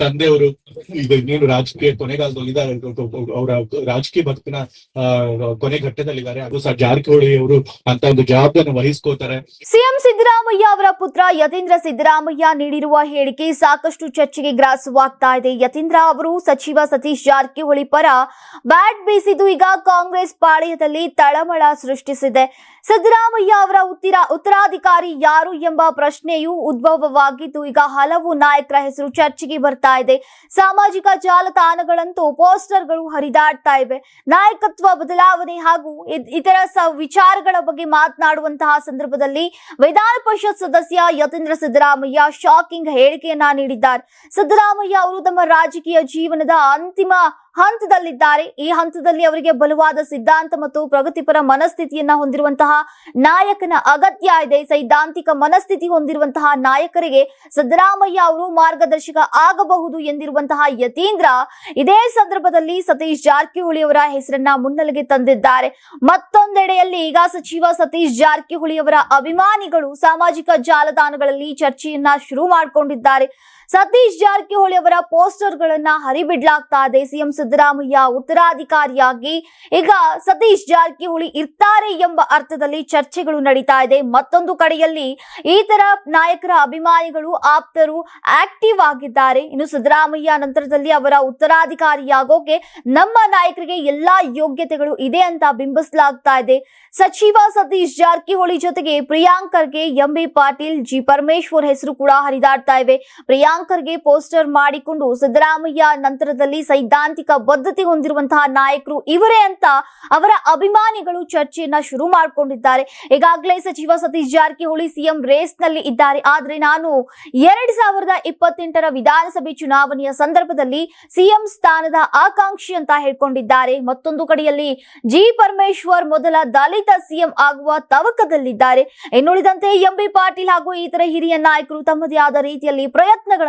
ತಂದೆಯವರು ಈಗ ಇನ್ನೇನು ರಾಜಕೀಯ ಕೊನೆಗಾಲದಲ್ಲಿ ಇದ್ದಾರೆ ಅವರ ರಾಜಕೀಯ ಆ, ಕೊನೆ ಘಟ್ಟದಲ್ಲಿದ್ದಾರೆ. ಅದು ಸಹ ಜಾರಕಿಹೊಳಿ ಅವರು ಅಂತ ಒಂದು ಜವಾಬ್ದಾರಿ ವಹಿಸ್ಕೋತಾರೆ ಸಿಎಂ ಸಿದ್ದರಾಮಯ್ಯ ಅವರ ಪುತ್ರ ಯತೀಂದ್ರ ಸಿದ್ದರಾಮಯ್ಯ ನೀಡಿರುವ ಹೇಳಿಕೆ ಸಾಕಷ್ಟು ಚರ್ಚೆಗೆ ಗ್ರಾಸವಾಗ್ತಾ ಇದೆ. ಯತೀಂದ್ರ ಅವರು ಸಚಿವ ಸತೀಶ್ ಜಾರಕಿಹೊಳಿ ಪರ ಬ್ಯಾಟ್ ಬೀಸಿದ್ದು ಈಗ ಕಾಂಗ್ರೆಸ್ ಪಾಳ್ಯದಲ್ಲಿ ತಳಮಳ ಸೃಷ್ಟಿಸಿದೆ. ಸಿದ್ದರಾಮಯ್ಯ ಅವರ ಉತ್ತರ ಉತ್ತರಾಧಿಕಾರಿ ಯಾರು ಎಂಬ ಪ್ರಶ್ನೆಯು ಉದ್ಭವವಾಗಿದ್ದು ಈಗ ಹಲವು ನಾಯಕರ ಹೆಸರು ಚರ್ಚೆಗೆ ಬರ್ತಾ ಇದೆ. ಸಾಮಾಜಿಕ ಜಾಲತಾಣಗಳಂತೂ ಪೋಸ್ಟರ್ಗಳು ಹರಿದಾಡ್ತಾ ಇವೆ. ನಾಯಕತ್ವ ಬದಲಾವಣೆ ಹಾಗೂ ಇತರ ವಿಚಾರಗಳ ಬಗ್ಗೆ ಮಾತನಾಡುವಂತಹ ಸಂದರ್ಭದಲ್ಲಿ ವಿಧಾನ ಪರಿಷತ್ ಸದಸ್ಯ ಯತೀಂದ್ರ ಸಿದ್ದರಾಮಯ್ಯ ಶಾಕಿಂಗ್ ಹೇಳಿಕೆಯನ್ನ ನೀಡಿದ್ದಾರೆ. ಸಿದ್ದರಾಮಯ್ಯ ಅವರು ತಮ್ಮ ರಾಜಕೀಯ ಜೀವನದ ಅಂತಿಮ ಹಂತದಲ್ಲಿದ್ದಾರೆ. ಈ ಹಂತದಲ್ಲಿ ಅವರಿಗೆ ಬಲವಾದ ಸಿದ್ಧಾಂತ ಮತ್ತು ಪ್ರಗತಿಪರ ಮನಸ್ಥಿತಿಯನ್ನ ಹೊಂದಿರುವಂತಹ ನಾಯಕನ ಅಗತ್ಯ ಇದೆ. ಸೈದ್ಧಾಂತಿಕ ಮನಸ್ಥಿತಿ ಹೊಂದಿರುವಂತಹ ನಾಯಕರಿಗೆ ಸಿದ್ದರಾಮಯ್ಯ ಅವರು ಮಾರ್ಗದರ್ಶಕ ಆಗಬಹುದು ಎಂದಿರುವಂತಹ ಯತೀಂದ್ರ ಇದೇ ಸಂದರ್ಭದಲ್ಲಿ ಸತೀಶ್ ಜಾರಕಿಹೊಳಿ ಅವರ ಹೆಸರನ್ನ ಮುನ್ನೆಲೆಗೆ ತಂದಿದ್ದಾರೆ. ಮತ್ತೊಂದೆಡೆಯಲ್ಲಿ ಈಗ ಸಚಿವ ಸತೀಶ್ ಜಾರಕಿಹೊಳಿ ಅವರ ಅಭಿಮಾನಿಗಳು ಸಾಮಾಜಿಕ ಜಾಲತಾಣಗಳಲ್ಲಿ ಚರ್ಚೆಯನ್ನ ಶುರು ಮಾಡಿಕೊಂಡಿದ್ದಾರೆ. ಸತೀಶ್ ಜಾರಕಿಹೊಳಿ ಅವರ ಪೋಸ್ಟರ್ ಗಳನ್ನ ಹರಿಬಿಡ್ಲಾಗ್ತಾ ಇದೆ. ಸಿಎಂ ಸಿದ್ದರಾಮಯ್ಯ ಉತ್ತರಾಧಿಕಾರಿಯಾಗಿ ಈಗ ಸತೀಶ್ ಜಾರಕಿಹೊಳಿ ಇರ್ತಾರೆ ಎಂಬ ಅರ್ಥದಲ್ಲಿ ಚರ್ಚೆಗಳು ನಡೀತಾ ಇದೆ. ಮತ್ತೊಂದು ಕಡೆಯಲ್ಲಿ ಈ ತರ ನಾಯಕರ ಅಭಿಮಾನಿಗಳು, ಆಪ್ತರು ಆಕ್ಟಿವ್ ಆಗಿದ್ದಾರೆ. ಇನ್ನು ಸಿದ್ದರಾಮಯ್ಯ ನಂತರದಲ್ಲಿ ಅವರ ಉತ್ತರಾಧಿಕಾರಿಯಾಗೋಕೆ ನಮ್ಮ ನಾಯಕರಿಗೆ ಎಲ್ಲಾ ಯೋಗ್ಯತೆಗಳು ಇದೆ ಅಂತ ಬಿಂಬಿಸಲಾಗ್ತಾ ಇದೆ. ಸಚಿವ ಸತೀಶ್ ಜಾರಕಿಹೊಳಿ ಜೊತೆಗೆ ಪ್ರಿಯಾಂಕರ್ಗೆ M B Patil, G Parameshwar ಹೆಸರು ಕೂಡ ಹರಿದಾಡ್ತಾ ಇವೆ. ಪ್ರಿಯಾಂಕರ್ಗೆ ಪೋಸ್ಟರ್ ಮಾಡಿಕೊಂಡು ಸಿದ್ದರಾಮಯ್ಯ ನಂತರದಲ್ಲಿ ಸೈದ್ಧಾಂತಿಕ ಬದ್ಧತೆ ಹೊಂದಿರುವಂತಹ ನಾಯಕರು ಇವರೇ ಅಂತ ಅವರ ಅಭಿಮಾನಿಗಳು ಚರ್ಚೆಯನ್ನ ಶುರು ಮಾಡಿಕೊಂಡಿದ್ದಾರೆ. ಈಗಾಗಲೇ ಸಚಿವ ಸತೀಶ್ ಜಾರಕಿಹೊಳಿ ಸಿಎಂ ರೇಸ್ನಲ್ಲಿ ಇದ್ದಾರೆ. ಆದ್ರೆ ನಾನು ಎರಡ್ ಸಾವಿರದ ಇಪ್ಪತ್ತೆಂಟರ ವಿಧಾನಸಭೆ ಚುನಾವಣೆಯ ಸಂದರ್ಭದಲ್ಲಿ ಸಿಎಂ ಸ್ಥಾನದ ಆಕಾಂಕ್ಷಿ ಅಂತ ಹೇಳ್ಕೊಂಡಿದ್ದಾರೆ. ಮತ್ತೊಂದು ಕಡೆಯಲ್ಲಿ ಜಿ ಪರಮೇಶ್ವರ್ ಮೊದಲ ದಲಿತ ಸಿಎಂ ಆಗುವ ತವಕದಲ್ಲಿದ್ದಾರೆ. ಇನ್ನುಳಿದಂತೆ ಎಂಬಿ ಪಾಟೀಲ್ ಹಾಗೂ ಇತರ ಹಿರಿಯ ನಾಯಕರು ತಮ್ಮದೇ ಆದ ರೀತಿಯಲ್ಲಿ ಪ್ರಯತ್ನಗಳನ್ನ